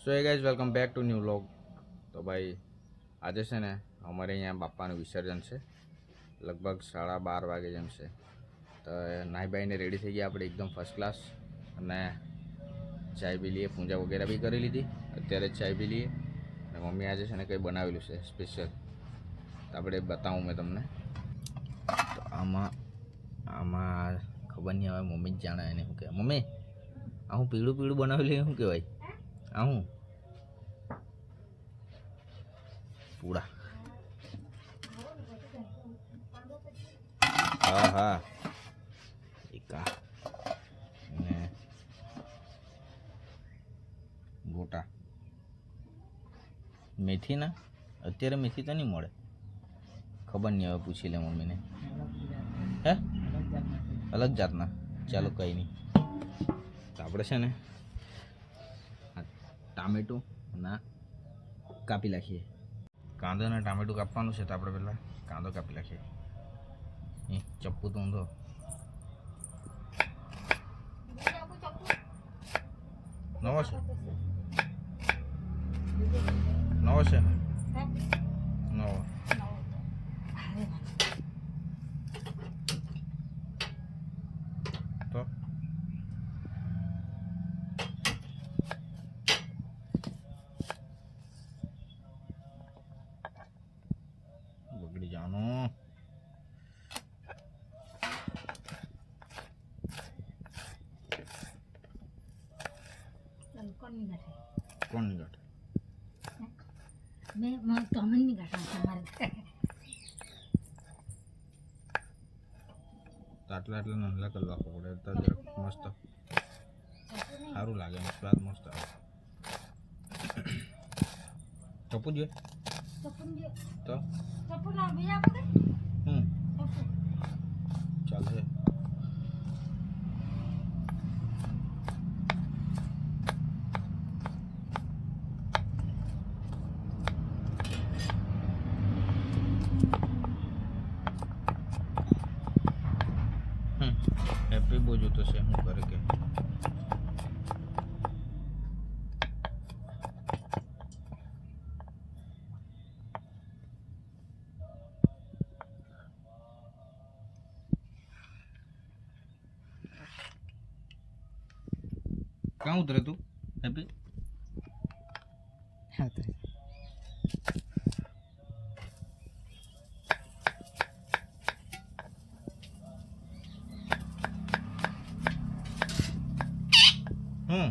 So hey guys welcome back to new vlog તો ભાઈ, આજે છે ને અમારે અહીંયા બાપાનું વિસર્જન છે. લગભગ સાડા બાર વાગે જેમ છે. તો નાઈ બાઈને રેડી થઈ ગયા આપણે એકદમ ફર્સ્ટ ક્લાસ અને ચાય બી લઈએ, પૂજા વગેરે બી કરી લીધી. અત્યારે ચાય બી લઈએ. અને મમ્મી આજે છે ને કંઈ બનાવેલું છે સ્પેશિયલ તો આપણે બતાવું મેં તમને. તો આમાં આમાં ખબર નહીં હવે મમ્મી જ જાણે એને શું કહેવાય મમ્મી, આ હું પીળું પીળું બનાવેલું શું કહેવાય? આ પૂડા હા હા. એકા. ને ગોટા. મેથી ના? અત્યારે મેથી તો નહીં મળે. ખબર નહીં, હવે પૂછી લે મમ્મીને. હે? અલગ જાતના. ચાલો કંઈ નહીં. તો આપણે છે ને ટામેટું ના કાપી નાખીએ. કાંદો અને ટામેટું કાપવાનું છે તો આપણે પહેલાં કાંદો કાપી નાખીએ. એ ચપ્પુ તો ઊંધો. નવો છે? નવો છે નવો તો બગડી જવાનું કોણની ગાંઠે કોણ નીકળે મેં મારે તમનની ગાંઠા તમારે તો આટલા આટલા નાના કરી નાખવો પડે તો જરાક મસ્ત સારું લાગે એમ સ્વાદ મસ્ત આવે ટપુ જોઈએ ચપ્પુ તો ચપ્પુ ના બીજા બધે હમ ચપ્પુ હેપી બહુ જોતો છે શું કરે કે. ક્યાં ઉતરે તું હેપી હમ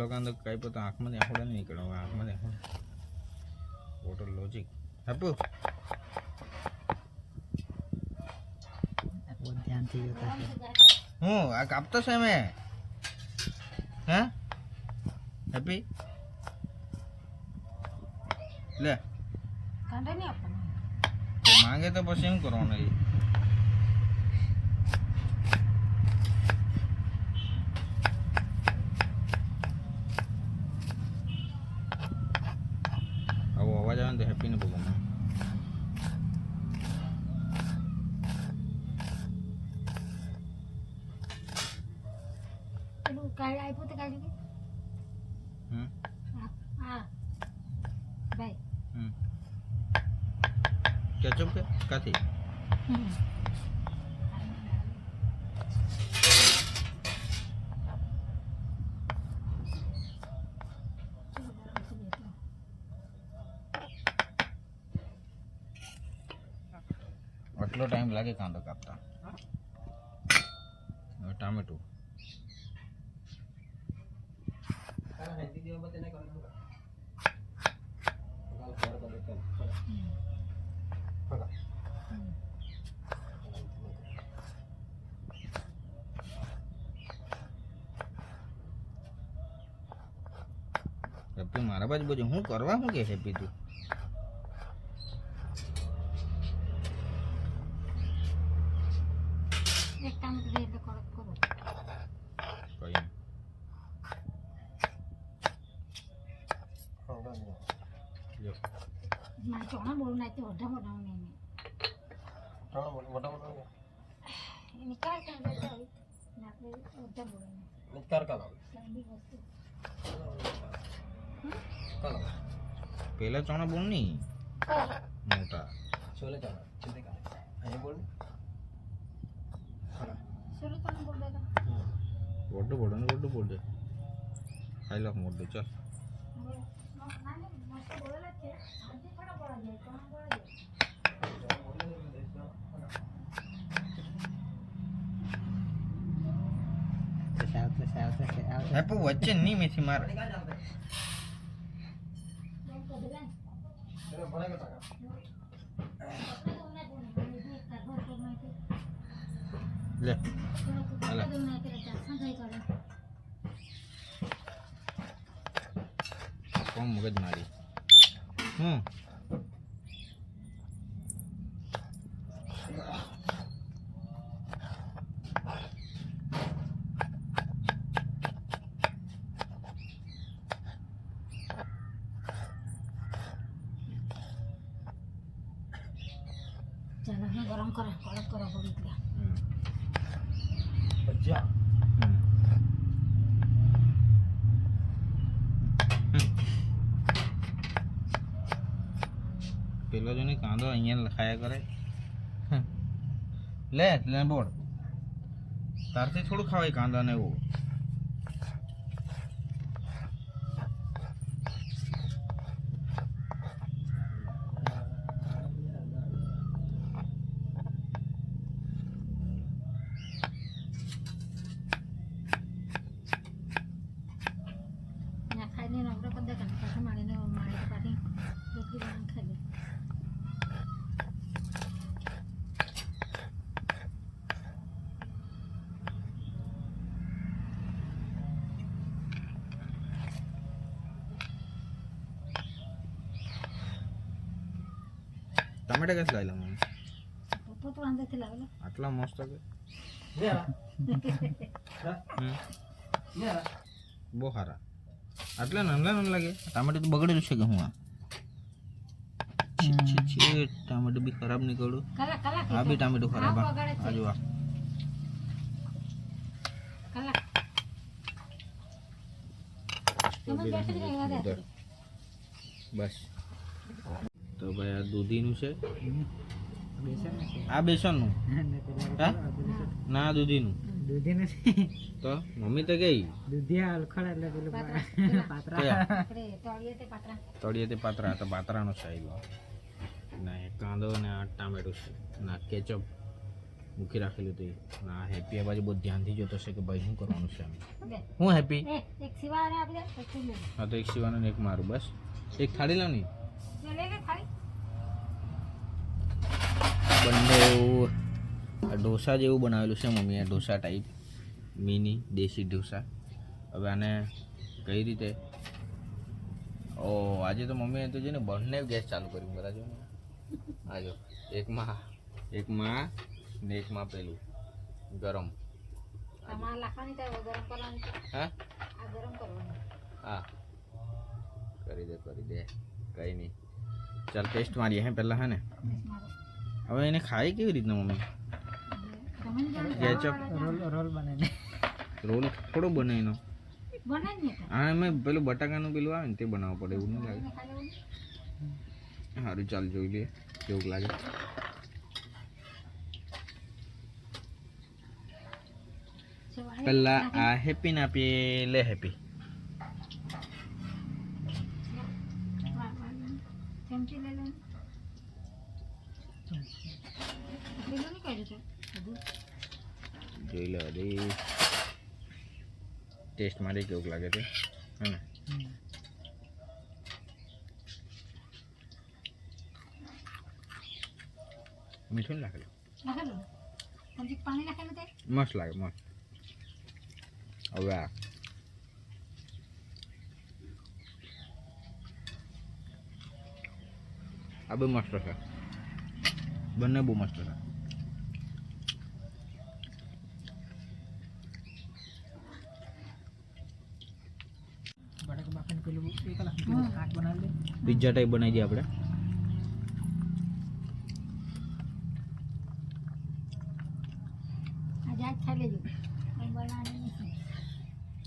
પહેલો કાંદો કઈ પોતા આંખમાં આંખોડા નહીં નીકળે હવે આંખમાં આંખોડા વોટર લોજિક આપો ધ્યાનથી જોતા હું આ કાપતો છે મેં હે? હેપી લે. કાંઠે નહીં આપવાનો? માંગે તો પછી એમ કરવાનું એ આવો અવાજ આવે ને તો હેપીને બહુ ગમે પેલું કાઢ આપ્યું તે કાઢી હમ હા હા ભાઈ હમ કેચઅપ કે કાથી આટલો ટાઈમ લાગે કાંદો કાપતા હવે ટામેટું હેપી મારા બાજુ બાજુ હું કરવા શું કે હેપી તું એક ટામેટું દે એટલે કડક કરો કઈ નહીં. લ્યો. તે મોટા મોટા ને એને ત્રણ મોટા મોટા મોટા એની કાંઈ કાંઈ કરતા હોય ને આપણે મોટા બોલાને નિકાર કાલા લાંબી વસ્તુ કાલા પેલા ચણા બોલ નહીં મોટા છોલે કાલા ચિંતે કાલા અહીંયા બોલ કાલા શરૂ તમે બોલ દેતા વડું બોલ ને વડું બોલ દે ખાઈ લો મોટું ચાલ હેપુ વચ્ચે નહીં મેથી માર. લે અલા કોમ મગજ મારી. હમ ચાલો હું ગરમ કરો કડક કરો પડી ગયા હમ. ભજીયા હમ. પેલો જો ને કાંદો અહીંયા લખાયા કરે. લે લે બોલ. તારથી થોડું ખાવાય કાંદા ને એવું ના ખાઈને નવરો કરી દે કાંઈ પાછા મારીને મારી પાછી રોટલી બનાવીને ખાઈ લે લાવેલા મને પપ્પો તો અંદરથી લાવેલો આટલા મસ્ત કે નેરા હમ નેરા બહુ સારા આટલા નાના નાના લાગે ટામેટું તો બગડેલું છે કે હું આ ટામેટું બી ખરાબ નીકળ્યું આ બી ટામેટું ખરાબ આ. બસ તો ભાઈ આ દૂધીનું છે? આ બેસનનું? ના દૂધીનું. દૂધી નથી તો મમ્મી તો ગઈ? અલખડ એટલે પેલું પાત્રા. પાતરા. તળિયે તે પાત્રા. તો પાત્રાનો સાઈઝ ના કાંદો અને આ ટામેટું છે. ના કેચઅપ મૂકી રાખેલું હતું ના હેપી આ બાજુ બહુ ધ્યાનથી જોતો છે કે ભાઈ શું કરવાનું છે આમ? હું હેપી. હા તો એક સીવાનું એક મારું બસ. એક થાળી લાવની. લે લે લે ખાલી બંને એવું આ ઢોસા જેવું બનાવેલું છે મમ્મીએ ઢોસા ટાઈપ મિની દેશી ઢોસા. હવે આને કઈ રીતે? ઓ આજે તો મમ્મીએ તો છે ને બંને ગેસ ચાલુ કર્યું બધા જો આજો. એકમાં એકમાં ને એકમાં પેલું ગરમ. હા. કરી દે કરી દે. કઈ નહીં. ચાલ ટેસ્ટ મારીએ હે પહેલાં હે ને? હવે એને ખાય કેવી રીતના મમ્મી? કેચઅપ રોલ રોલ બનાવીને રોલ થોડો બનાવીનો બનાવી હા એમાં પેલું બટાકાનું પેલું આવે ને તે બનાવવું પડે એવું નહીં લાગે. સારું ચાલ જોઈ લઈએ કેવું લાગે. પહેલાં આ હેપી ને આપીએ લે હેપી વા- વા- ચમચી લઈ લે પેલું નહીં કર્યું છે બધું જોઈ લે હજી ટેસ્ટ મારી કેવું લાગે છે. હે મીઠું ને નાખેલું મસ્ત લાગે મસ્ત. હવે આ. આ બહુ મસ્ત છે. બંને બહુ મસ્ત છે બટાકા બાફીને પેલું એ કલાક પેલું કાટ બનાવી દે પિઝા ટાઈપ બનાવી દઈએ આપણે આજ ખાઈ લેજો કંઈ બનાવવાનું નથી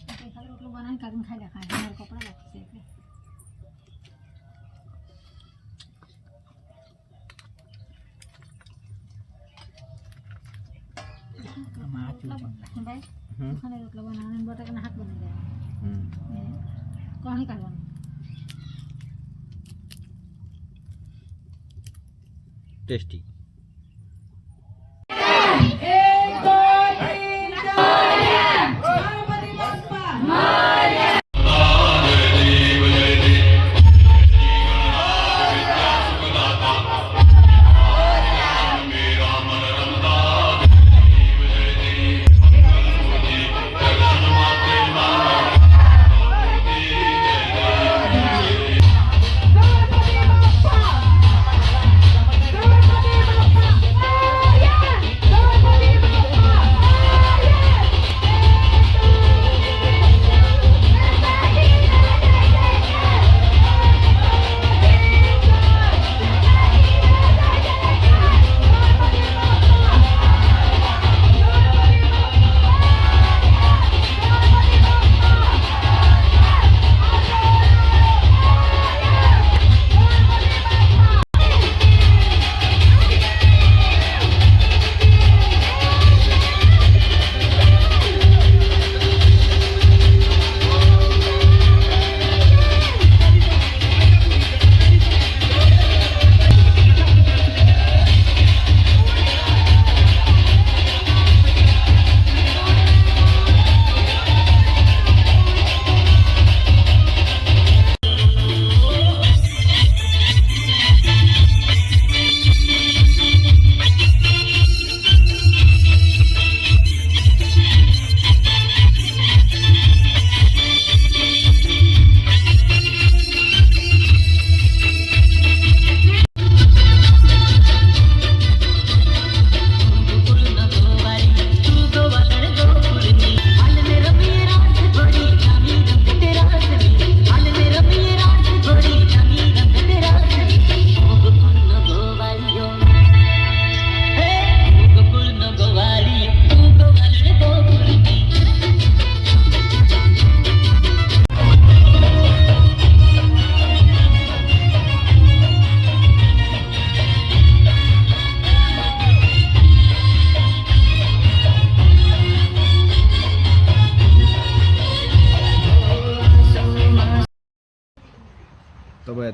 આપણે ખાલી રોટલું બનાવીને કાઢીને ખાઈ લે ખાઈ મારા કપડાં લાગશે એટલે આમાં આ રોટલા ચૂંટણી. બન- ભાઈ હમ ચોખાના રોટલા બનાવવાના અને બટાકાના હાથ બનાવી દેવાના હમ ને કોણી કાઢવાનું ટેસ્ટી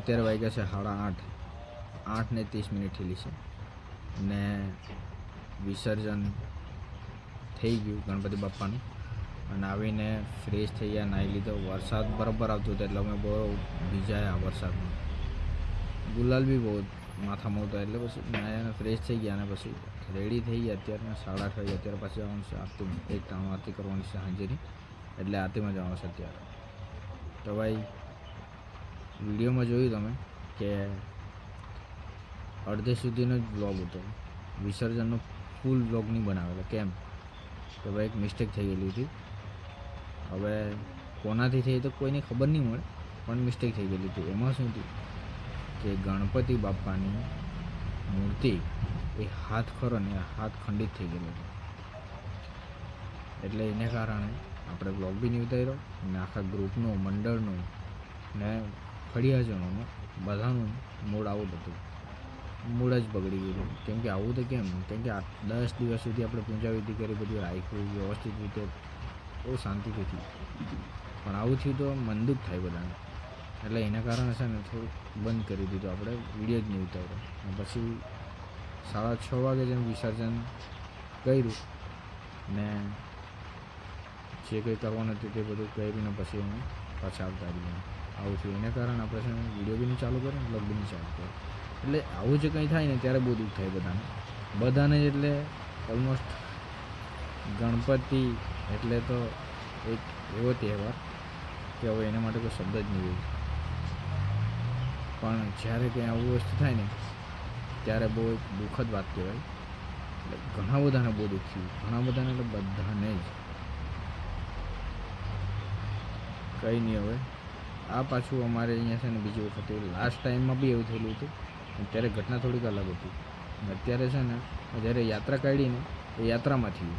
અત્યારે વાગ્યા છે સાડા આઠ. આઠ ને ત્રીસ મિનિટ થયેલી છે. ને વિસર્જન થઈ ગયું ગણપતિ બાપ્પાનું. અને આવીને ફ્રેશ થઈ ગયા, નાહી લીધો. વરસાદ બરાબર આવતો હતો એટલે અમે બહુ ભીજાયા વરસાદમાં. ગુલાલ બી બહુ માથામાં હતા એટલે પછી નાહીને ફ્રેશ થઈ ગયા અને પછી રેડી થઈ ગયા. અત્યારે સાડા આઠ વાગે અત્યારે પછી આવવાનું છે આરતી, એક ટાણું આરતી કરવાની છે હાજરી. એટલે આરતીમાં જવાનું છે અત્યારે. તો ભાઈ વિડીયોમાં જોયું તમે કે અડધે સુધીનો જ બ્લોગ હતો. વિસર્જનનો ફૂલ બ્લોગ નહીં બનાવેલો. કેમ? કે ભાઈ એક મિસ્ટેક થઈ ગયેલી હતી. હવે કોનાથી થઈ તો કોઈને ખબર નહીં મળે, પણ મિસ્ટેક થઈ ગયેલી હતી. એમાં શું હતું કે ગણપતિ બાપ્પાની મૂર્તિ એ હાથ ખરો ને હાથ ખંડિત થઈ ગયેલો હતો. એટલે એને કારણે આપણે બ્લોગ બી નહીં ઉતાર્યો અને આખા ગ્રુપનું મંડળનું ને ફળિયાજનોનું બધાનું મૂડ આવું હતું. મૂડ જ બગડી ગયેલું કેમ કે આવું તો કેમ? કેમ કે આ દસ દિવસ સુધી આપણે પૂજા વિધિ કરી બધું રાખ્યું, વ્યવસ્થિત રીતે બહુ શાંતિથી થયું. પણ આવું થયું તો મન થાય બધાને. એટલે એના કારણે છે ને થોડુંક બંધ કરી દીધું આપણે. વીડિયો જ નહીં ઉતાર્યો. પછી સાડા છ વાગે જેમ વિસર્જન કર્યું ને જે કંઈ કરવાનું હતું તે બધું કરીને પછી હું પાછા આવતા રહ્યા. આવું છું એના કારણે આપણે છે વીડિયો બી નહીં ચાલુ કરે બ્લોગ બી નહીં ચાલુ કરે એટલે આવું જે કંઈ થાય ને ત્યારે બહુ દુઃખ થાય બધાને. બધાને એટલે ઓલમોસ્ટ ગણપતિ એટલે તો એક એવો તહેવાર કે હવે એના માટે કોઈ શબ્દ જ નહીં હોય. પણ જ્યારે કંઈ આવું વસ્તુ થાય ને, ત્યારે બહુ એક દુઃખદ વાત કહેવાય. એટલે ઘણા બધાને બહુ દુઃખ થયું. ઘણા બધાને એટલે બધાને જ. કંઈ નહીં હવે. આ પાછું અમારે અહીંયા છે ને બીજી વખત લાસ્ટ ટાઈમમાં બી એવું થયેલું હતું. ત્યારે ઘટના થોડીક અલગ હતી. અત્યારે છે ને, જ્યારે યાત્રા કાઢીને, એ યાત્રામાં થયું.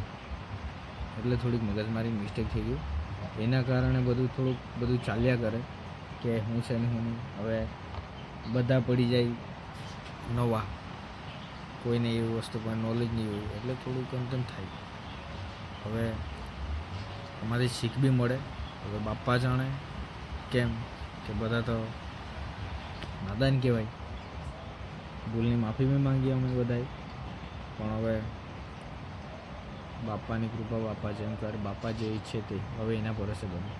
એટલે થોડીક મગજમારી મિસ્ટેક થઈ ગયું એના કારણે બધું થોડુંક, બધું ચાલ્યા કરે કે હું છે ને હું હવે બધા પડી જાય નવા. કોઈને એવી વસ્તુ પર નોલેજ નહીં હોય. એટલે થોડુંક એમ થાય. હવે અમારી શીખ બી મળે. હવે બાપા જાણે કેમ કે બધા તો નાદાન કહેવાય. ભૂલની માફી બી માંગીએ અમે બધાએ. પણ હવે બાપાની કૃપા બાપા જેમ કરે, બાપા જે ઈચ્છે તે. હવે એના ભરોસે બને.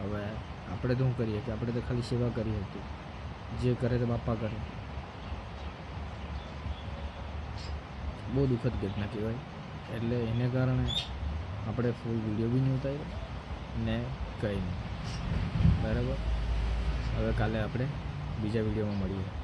હવે આપણે તો શું કરીએ કે આપણે તો ખાલી સેવા કરી હતી. જે કરે તે બાપા કરે. બહુ દુઃખદ ઘટના કહેવાય. એટલે એને કારણે આપણે ફૂલ વીડિયો બી નહીં ઉતાર્યો ને કંઈ નહીં. બરાબર? હવે કાલે આપણે બીજા વિડીયોમાં મળીએ.